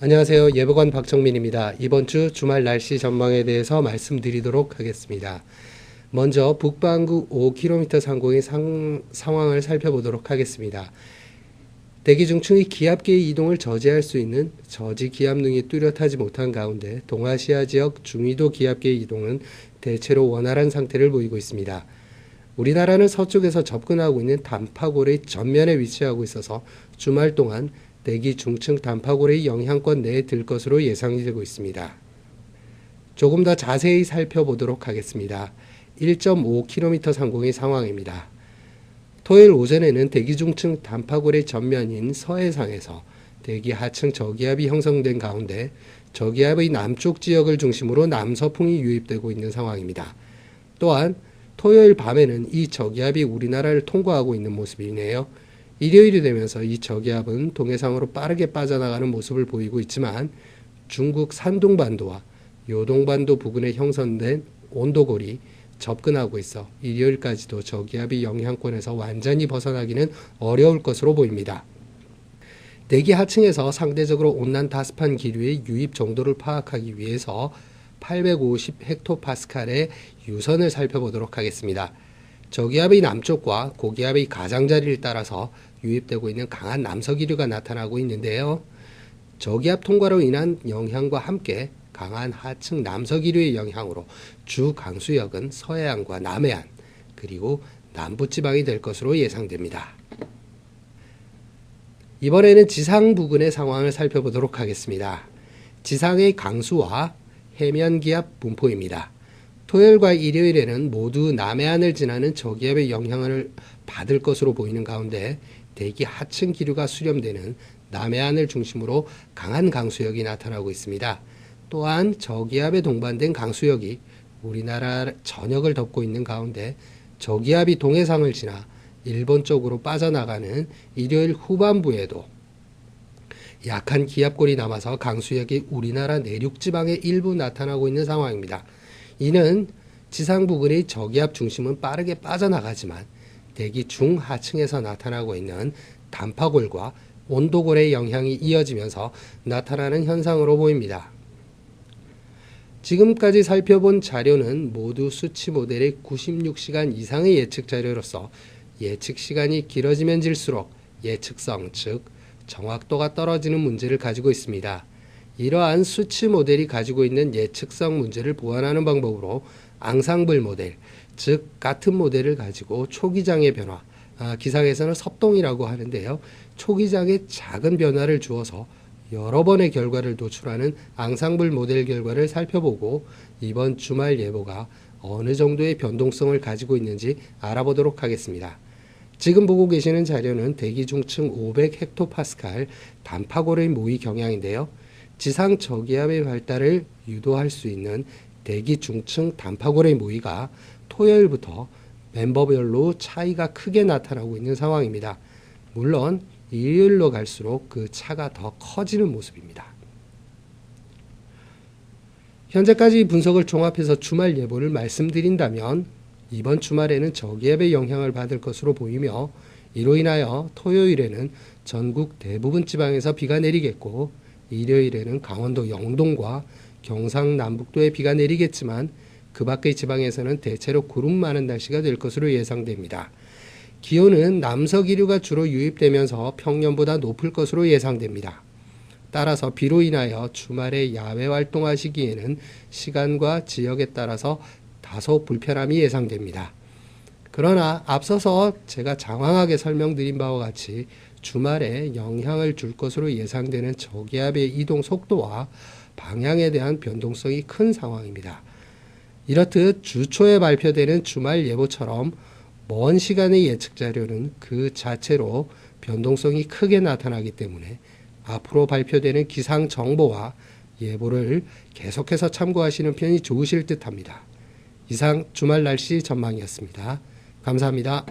안녕하세요. 예보관 박정민입니다. 이번 주 주말 날씨 전망에 대해서 말씀드리도록 하겠습니다. 먼저 북반구 5km 상공의 상, 상황을 살펴보도록 하겠습니다. 대기 중층의 기압계의 이동을 저지할 수 있는 저지 기압능이 뚜렷하지 못한 가운데 동아시아 지역 중위도 기압계의 이동은 대체로 원활한 상태를 보이고 있습니다. 우리나라는 서쪽에서 접근하고 있는 단파골의 전면에 위치하고 있어서 주말 동안 대기 중층 단파골의 영향권 내에 들 것으로 예상이 되고 있습니다. 조금 더 자세히 살펴보도록 하겠습니다. 1.5km 상공의 상황입니다. 토요일 오전에는 대기 중층 단파골의 전면인 서해상에서 대기 하층 저기압이 형성된 가운데 저기압의 남쪽 지역을 중심으로 남서풍이 유입되고 있는 상황입니다. 또한 토요일 밤에는 이 저기압이 우리나라를 통과하고 있는 모습이네요. 일요일이 되면서 이 저기압은 동해상으로 빠르게 빠져나가는 모습을 보이고 있지만 중국 산둥반도와 요동반도 부근에 형성된 온도골이 접근하고 있어 일요일까지도 저기압이 영향권에서 완전히 벗어나기는 어려울 것으로 보입니다. 대기 하층에서 상대적으로 온난 다습한 기류의 유입 정도를 파악하기 위해서 850 헥토파스칼의 유선을 살펴보도록 하겠습니다. 저기압의 남쪽과 고기압의 가장자리를 따라서 유입되고 있는 강한 남서기류가 나타나고 있는데요. 저기압 통과로 인한 영향과 함께 강한 하층 남서기류의 영향으로 주 강수역은 서해안과 남해안 그리고 남부지방이 될 것으로 예상됩니다. 이번에는 지상 부근의 상황을 살펴보도록 하겠습니다. 지상의 강수와 해면 기압 분포입니다. 토요일과 일요일에는 모두 남해안을 지나는 저기압의 영향을 받을 것으로 보이는 가운데 대기 하층 기류가 수렴되는 남해안을 중심으로 강한 강수역이 나타나고 있습니다. 또한 저기압에 동반된 강수역이 우리나라 전역을 덮고 있는 가운데 저기압이 동해상을 지나 일본 쪽으로 빠져나가는 일요일 후반부에도 약한 기압골이 남아서 강수역이 우리나라 내륙 지방에 일부 나타나고 있는 상황입니다. 이는 지상 부근의 저기압 중심은 빠르게 빠져나가지만 대기 중하층에서 나타나고 있는 단파골과 온도골의 영향이 이어지면서 나타나는 현상으로 보입니다. 지금까지 살펴본 자료는 모두 수치 모델의 96시간 이상의 예측 자료로서 예측 시간이 길어지면 질수록 예측성, 즉 정확도가 떨어지는 문제를 가지고 있습니다. 이러한 수치 모델이 가지고 있는 예측성 문제를 보완하는 방법으로 앙상블 모델, 즉 같은 모델을 가지고 초기장의 변화, 아, 기상에서는 섭동이라고 하는데요. 초기장에 작은 변화를 주어서 여러 번의 결과를 도출하는 앙상블 모델 결과를 살펴보고 이번 주말 예보가 어느 정도의 변동성을 가지고 있는지 알아보도록 하겠습니다. 지금 보고 계시는 자료는 대기 중층 500 헥토파스칼 단파골의 모의 경향인데요. 지상 저기압의 발달을 유도할 수 있는 대기 중층 단파골의 모의가 토요일부터 멤버별로 차이가 크게 나타나고 있는 상황입니다. 물론 일요일로 갈수록 그 차가 더 커지는 모습입니다. 현재까지 분석을 종합해서 주말 예보를 말씀드린다면 이번 주말에는 저기압의 영향을 받을 것으로 보이며 이로 인하여 토요일에는 전국 대부분 지방에서 비가 내리겠고 일요일에는 강원도 영동과 경상 남북도에 비가 내리겠지만 그 밖의 지방에서는 대체로 구름 많은 날씨가 될 것으로 예상됩니다. 기온은 남서기류가 주로 유입되면서 평년보다 높을 것으로 예상됩니다. 따라서 비로 인하여 주말에 야외 활동하시기에는 시간과 지역에 따라서 다소 불편함이 예상됩니다. 그러나 앞서서 제가 장황하게 설명드린 바와 같이 주말에 영향을 줄 것으로 예상되는 저기압의 이동 속도와 방향에 대한 변동성이 큰 상황입니다. 이렇듯 주 초에 발표되는 주말 예보처럼 먼 시간의 예측 자료는 그 자체로 변동성이 크게 나타나기 때문에 앞으로 발표되는 기상 정보와 예보를 계속해서 참고하시는 편이 좋으실 듯 합니다. 이상 주말 날씨 전망이었습니다. 감사합니다.